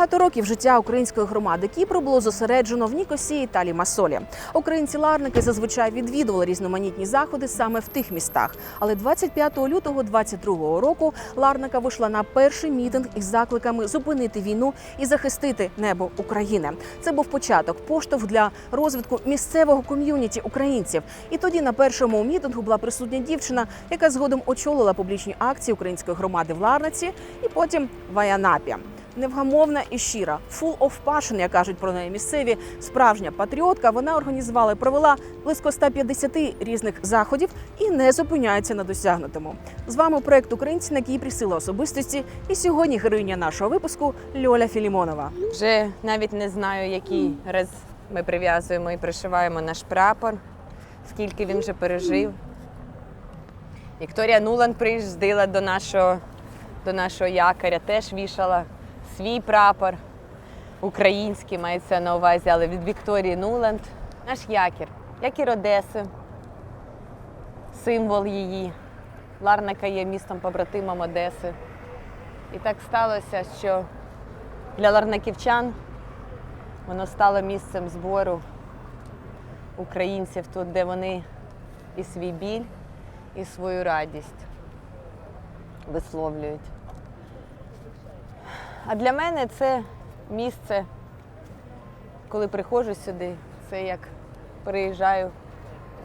Багато років життя української громади Кіпру було зосереджено в Нікосії та Лімасолі. Українці-ларники зазвичай відвідували різноманітні заходи саме в тих містах. Але 25 лютого 22 року Ларника вийшла на перший мітинг із закликами зупинити війну і захистити небо України. Це був початок поштовх для розвитку місцевого ком'юніті українців. І тоді на першому мітингу була присутня дівчина, яка згодом очолила публічні акції української громади в Ларниці і потім в Аянапі. Невгамовна і щира, full of passion, як кажуть про неї місцеві, справжня патріотка. Вона організувала і провела близько 150 різних заходів і не зупиняється на досягнутому. З вами проект Українці на Кіпрі сила особистості. І сьогодні героїня нашого випуску Льоля Філімонова. Вже навіть не знаю, який раз ми прив'язуємо і пришиваємо наш прапор, скільки він вже пережив. Вікторія Нуланд приїздила до нашого, до нашого якоря, теж вішала свій прапор, український мається на увазі, але від Вікторії Нуланд. Наш якір, якір Одеси, символ її. Ларника є містом побратимом Одеси. І так сталося, що для ларниківчан воно стало місцем збору українців тут, де вони і свій біль, і свою радість висловлюють. А для мене це місце, коли приходжу сюди, це як приїжджаю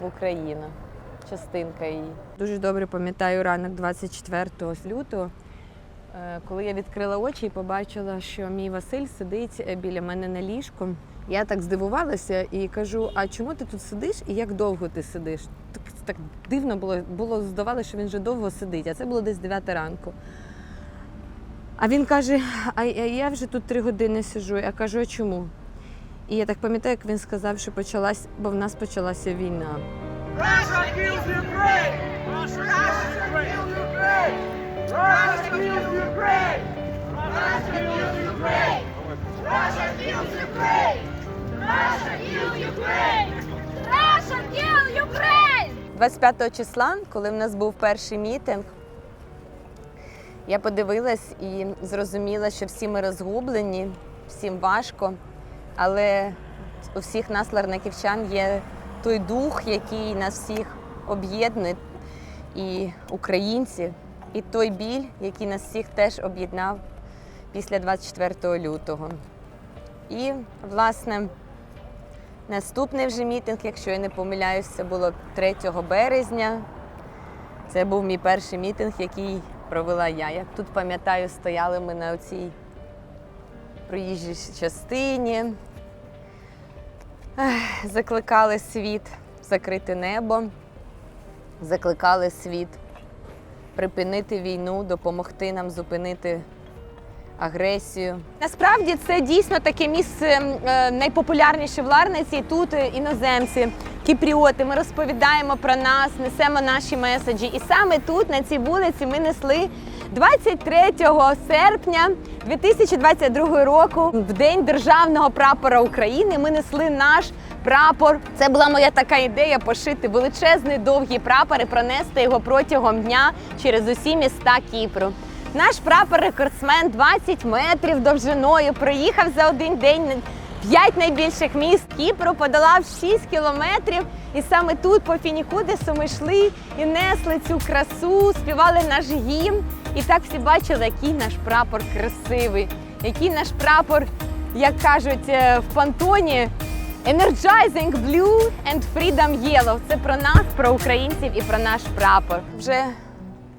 в Україну, частинка її. Дуже добре пам'ятаю ранок 24 лютого. Е, Коли я відкрила очі і побачила, що мій Василь сидить е, біля мене на ліжку, я так здивувалася і кажу: а чому ти тут сидиш і як довго ти сидиш? Так, так дивно було, було здавалося, що він вже довго сидить, а це було десь 9 ранку. А він каже: а я вже тут три години сиджу. Я кажу, а чому? І я так пам'ятаю, як він сказав, що почалась, бо в нас почалася війна. Ukraine! 25 числа, коли в нас був перший мітинг, я подивилась і зрозуміла, що всі ми розгублені, всім важко, але у всіх нас, ларниківчан, є той дух, який нас всіх об'єднує, і українців, і той біль, який нас всіх теж об'єднав після 24 лютого. І, власне, Наступний вже мітинг, якщо я не помиляюсь, це було 3 березня. Це був мій перший мітинг, який провела я. Як тут пам'ятаю, стояли ми на цій проїжджій частині, закликали світ закрити небо, закликали світ припинити війну, допомогти нам зупинити агресію. Насправді це дійсно таке місце е, найпопулярніше в Ларниці. Тут е, іноземці, кіпріоти. Ми розповідаємо про нас, несемо наші меседжі. І саме тут, на цій вулиці, ми несли 23 серпня 2022 року, в день державного прапора України. Ми несли наш прапор. Це була моя така ідея пошити величезний довгий прапор і пронести його протягом дня через усі міста Кіпру. Наш прапор рекордсмен 20 метрів довжиною. Проїхав за один день п'ять найбільших міст Кіпру, подолав 6 кілометрів. І саме тут, по Фінікудесу, ми йшли і несли цю красу, співали наш гімн. І так всі бачили, який наш прапор красивий, який наш прапор, як кажуть е, в пантоні. Energizing Blue and Freedom Yellow. Це про нас, про українців і про наш прапор. Вже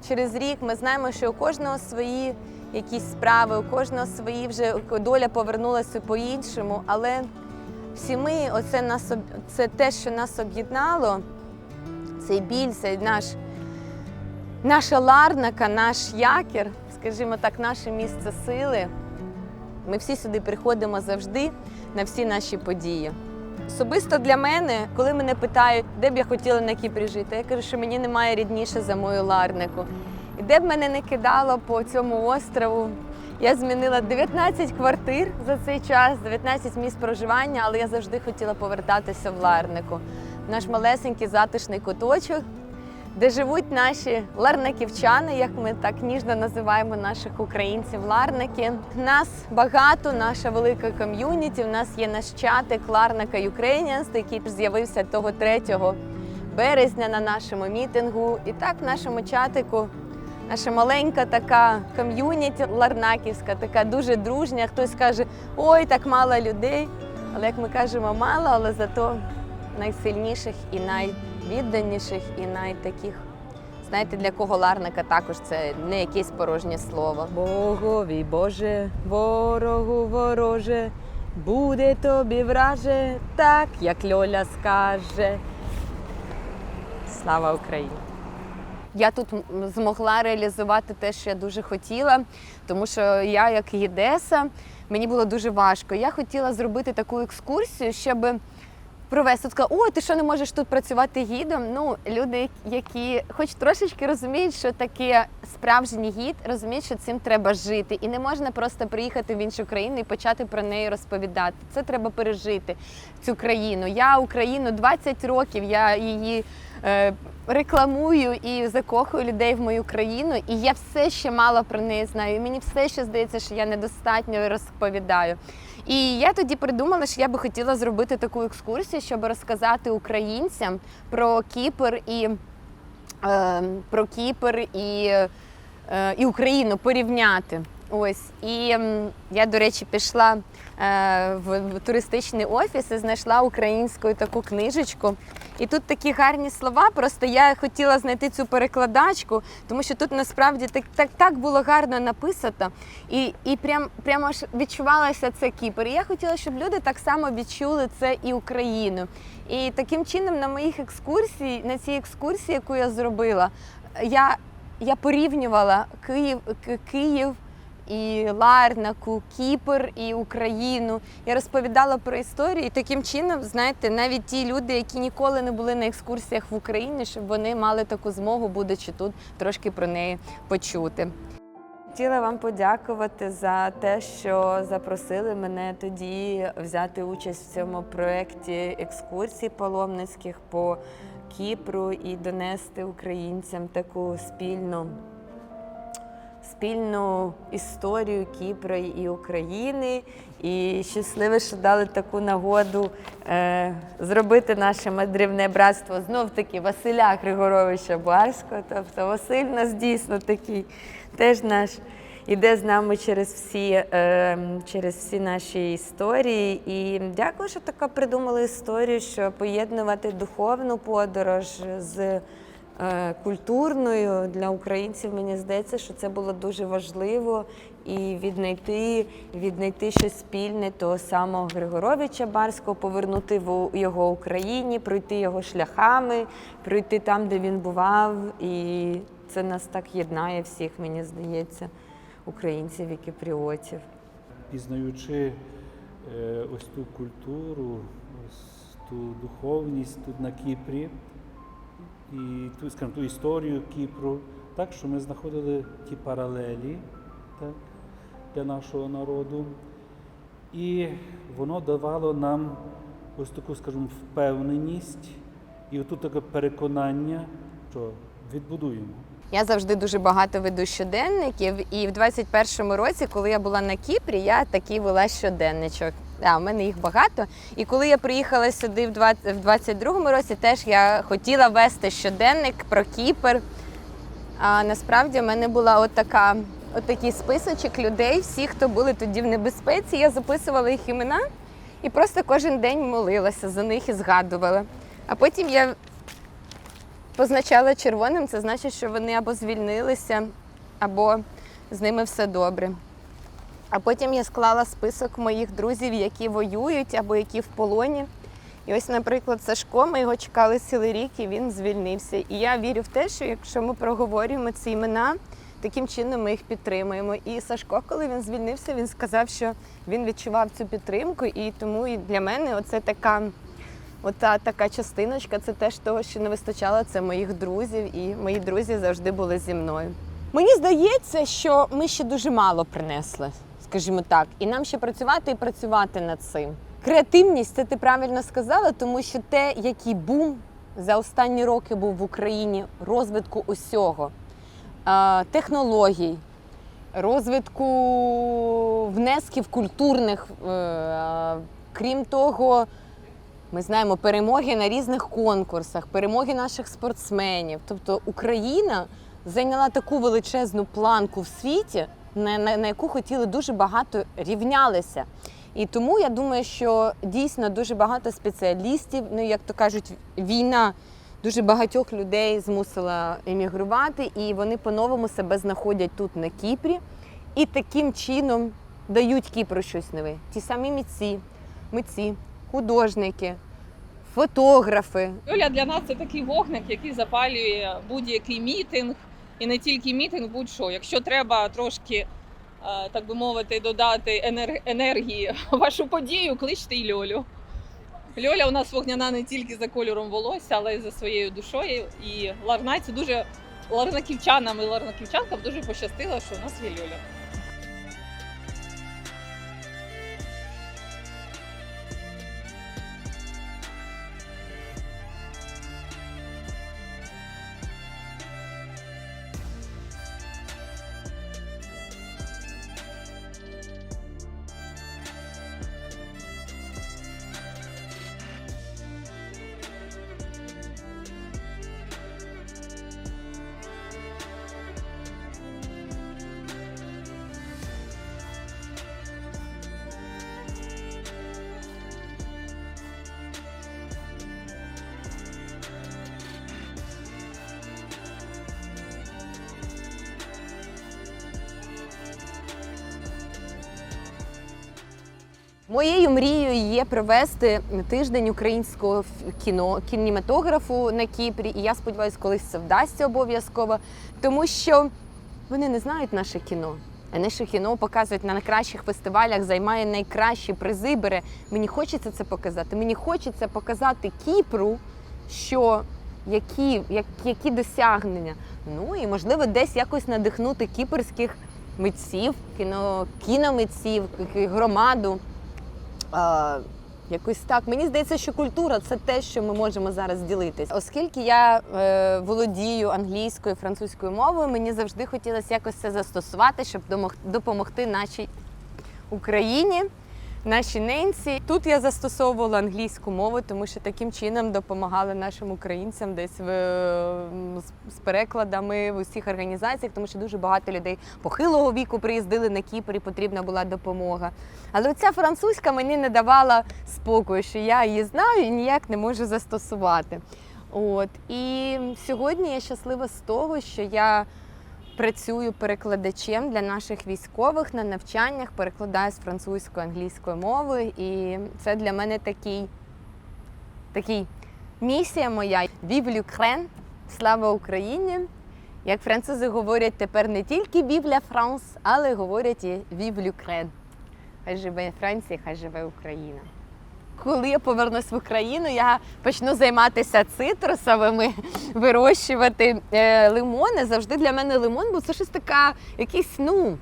через рік ми знаємо, що у кожного свої якісь справи, у кожного свої вже доля повернулася по-іншому. Але всі ми, оце нас це те, що нас об'єднало, цей біль, цей наш, наша ларнака, наш якір, скажімо так, наше місце сили. Ми всі сюди приходимо завжди на всі наші події. Особисто для мене, коли мене питають, де б я хотіла на Кіпрі жити, я кажу, що мені немає рідніше за мою ларнику. І де б мене не кидало по цьому острову, я змінила 19 квартир за цей час, 19 місць проживання, але я завжди хотіла повертатися в Ларнику. Наш малесенький затишний куточок, де живуть наші ларнаківчани, як ми так ніжно називаємо наших українців ларнаки. Нас багато, наша велика ком'юніті. У нас є наш чатик Ларнака Ukrainians, який з'явився того 3 березня на нашому мітингу. І так в нашому чатику наша маленька така ком'юніті ларнаківська, така дуже дружня. Хтось каже, ой, так мало людей. Але як ми кажемо, мало, але зато найсильніших і найвідданіших, і найтаких. Знаєте, для кого ларника також це не якесь порожнє слово. Богові Боже, ворогу вороже, буде тобі враже, так як Льоля скаже. Слава Україні! Я тут змогла реалізувати те, що я дуже хотіла, тому що я, як єдеса, мені було дуже важко. Я хотіла зробити таку екскурсію, щоб провести. Сказала, ой, ти що не можеш тут працювати гідом? Ну, люди, які хоч трошечки розуміють, що таке справжній гід, розуміють, що цим треба жити. І не можна просто приїхати в іншу країну і почати про неї розповідати. Це треба пережити, цю країну. Я Україну 20 років, я її. Е, Рекламую і закохую людей в мою країну, і я все ще мало про неї знаю. І мені все ще здається, що я недостатньо розповідаю. І я тоді придумала, що я би хотіла зробити таку екскурсію, щоб розказати українцям про Кіпр і е, про Кіпр і, е, і Україну порівняти. Ось і я, до речі, пішла е, в, туристичний офіс і знайшла українську таку книжечку. І тут такі гарні слова. Просто я хотіла знайти цю перекладачку, тому що тут насправді так так, так було гарно написано, і, і прям прямо аж відчувалося це Кіпр. І я хотіла, щоб люди так само відчули це і Україну. І таким чином на моїх екскурсій, на цій екскурсії, яку я зробила, я, я порівнювала Київ, Київ. І Ларнаку, Кіпр і Україну. Я розповідала про історію, і таким чином, знаєте, навіть ті люди, які ніколи не були на екскурсіях в Україні, щоб вони мали таку змогу, будучи тут, трошки про неї почути. Хотіла вам подякувати за те, що запросили мене тоді взяти участь в цьому проєкті екскурсій паломницьких по Кіпру і донести українцям таку спільну спільну історію Кіпра і України. І щасливо, що дали таку нагоду е, зробити наше мандрівне братство знов таки Василя Григоровича Барського. Тобто Василь нас дійсно такий теж наш. Іде з нами через всі, е, через всі наші історії. І дякую, що така придумали історію, що поєднувати духовну подорож з культурною для українців. Мені здається, що це було дуже важливо і віднайти, віднайти щось спільне того самого Григоровича Барського, повернути його Україні, пройти його шляхами, пройти там, де він бував. І це нас так єднає всіх, мені здається, українців і кіпріотів. пізнаючи е, ось ту культуру, ось ту духовність тут на Кіпрі і ту, скажімо, ту історію Кіпру, так що ми знаходили ті паралелі так, для нашого народу. І воно давало нам ось таку, скажімо, впевненість і отут таке переконання, що відбудуємо. Я завжди дуже багато веду щоденників, і в 21-му році, коли я була на Кіпрі, я такий вела щоденничок. Да, у мене їх багато. І коли я приїхала сюди в 20 22-му році, теж я хотіла вести щоденник про Кіпр. А насправді в мене була от така, такий списочок людей, всі, хто були тоді в небезпеці. Я записувала їх імена і просто кожен день молилася за них і згадувала. А потім я позначала червоним, це значить, що вони або звільнилися, або з ними все добре. А потім я склала список моїх друзів, які воюють або які в полоні. І ось, наприклад, Сашко, ми його чекали цілий рік, і він звільнився. І я вірю в те, що якщо ми проговорюємо ці імена, таким чином ми їх підтримуємо. І Сашко, коли він звільнився, він сказав, що він відчував цю підтримку, і тому і для мене оце така. Ота така частиночка це теж того, що не вистачало, це моїх друзів, і мої друзі завжди були зі мною. Мені здається, що ми ще дуже мало принесли, скажімо так, і нам ще працювати і працювати над цим. Креативність, це ти правильно сказала, тому що те, який бум за останні роки був в Україні розвитку усього, технологій, розвитку внесків культурних. е, Крім того, ми знаємо перемоги на різних конкурсах, перемоги наших спортсменів. Тобто Україна зайняла таку величезну планку в світі, на, на, на яку хотіли дуже багато рівнялися. І тому я думаю, що дійсно дуже багато спеціалістів, ну як то кажуть, війна дуже багатьох людей змусила емігрувати, і вони по-новому себе знаходять тут на Кіпрі і таким чином дають Кіпру щось нове. Ті самі митці, митці, художники, фотографи. Юля для нас це такий вогник, який запалює будь-який мітинг, і не тільки мітинг, будь-що. Якщо треба трошки, е, так би мовити, додати енер- енергії вашу подію, кличте й Льолю. Льоля у нас вогняна не тільки за кольором волосся, але й за своєю душою. І Ларнаці дуже ларнаківчанам і ларнаківчанкам дуже пощастило, що у нас є Льоля. Моєю мрією є провести тиждень українського кіно, кінематографу на Кіпрі. І я сподіваюся, колись це вдасться обов'язково, тому що вони не знають наше кіно. А наше кіно показують на найкращих фестивалях, займає найкращі призи. Бере. Мені хочеться це показати. Мені хочеться показати Кіпру, що які, як, які досягнення. Ну і можливо десь якось надихнути кіпрських митців, кіно, кіномитців, громаду. А, якось так. Мені здається, що культура це те, що ми можемо зараз ділитися. Оскільки я е, володію англійською, французькою мовою, мені завжди хотілося якось це застосувати, щоб допомогти нашій Україні, нашій ненці. Тут я застосовувала англійську мову, тому що таким чином допомагали нашим українцям десь в, з- перекладами в усіх організаціях, тому що дуже багато людей похилого віку приїздили на Кіпр і потрібна була допомога. Але оця французька мені не давала спокою, що я її знаю і ніяк не можу застосувати. От і сьогодні я щаслива з того, що я працюю перекладачем для наших військових на навчаннях, перекладаю з французької англійської мови, і це для мене такий, такий місія моя. Vive l'Ukraine! Слава Україні! Як французи говорять тепер не тільки Vive la але говорять і Vive l'Ukraine. Хай живе Франція, хай живе Україна. Коли я повернусь в Україну, я почну займатися цитрусовими, вирощувати е, лимони. Завжди для мене лимон, бо це щось така, якийсь, ну,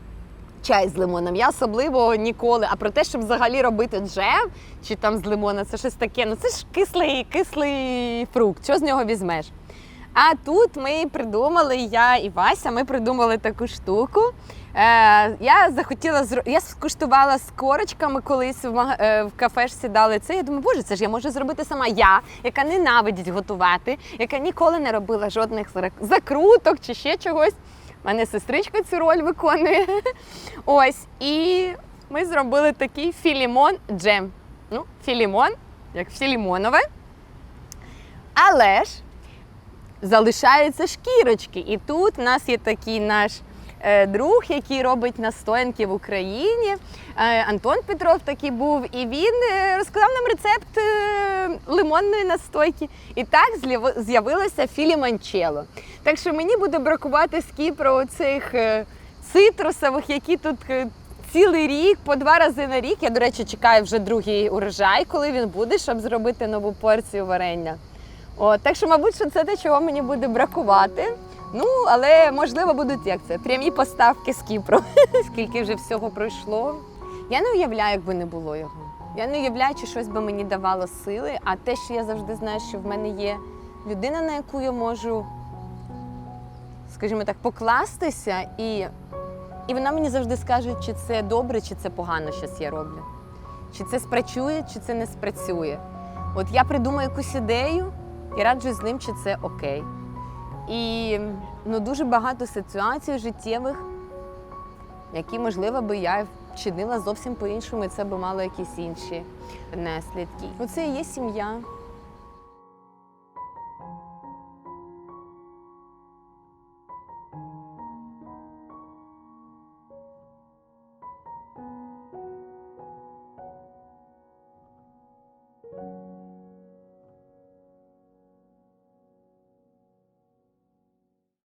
чай з лимоном. Я особливо ніколи. А про те, щоб взагалі робити джем чи там з лимона, це щось таке. Ну це ж кислий, кислий фрукт. Що з нього візьмеш? А тут ми придумали, я і Вася, ми придумали таку штуку. Е, я захотіла зро... я скуштувала з корочками колись в, мага... е, в кафе ж сідали це. Я думаю, боже, це ж я можу зробити сама я, яка ненавидить готувати, яка ніколи не робила жодних закруток чи ще чогось. У мене сестричка цю роль виконує. Ось. І ми зробили такий філімон джем. Ну, філімон, як філімонове. Але ж залишаються шкірочки. І тут у нас є такий наш е, друг, який робить настоянки в Україні. Е, Антон Петров такий був, і він е, розказав нам рецепт лимонної настойки. І так з'явилося філіманчело. Так що мені буде бракувати з Кіпру цих цитрусових, які тут. Цілий рік, по два рази на рік. Я, до речі, чекаю вже другий урожай, коли він буде, щоб зробити нову порцію варення. От, так що, мабуть, що це те, чого мені буде бракувати. Ну, але можливо будуть як це прямі поставки з Кіпру, скільки вже всього пройшло. Я не уявляю, якби не було його. Я не уявляю, чи щось би мені давало сили, а те, що я завжди знаю, що в мене є людина, на яку я можу, скажімо так, покластися, і, і вона мені завжди скаже, чи це добре, чи це погано, щось я роблю. Чи це спрацює, чи це не спрацює. От я придумаю якусь ідею і раджусь з ним, чи це окей. І ну, дуже багато ситуацій життєвих, які, можливо, би я вчинила зовсім по-іншому, і це би мало якісь інші наслідки. Оце і є сім'я.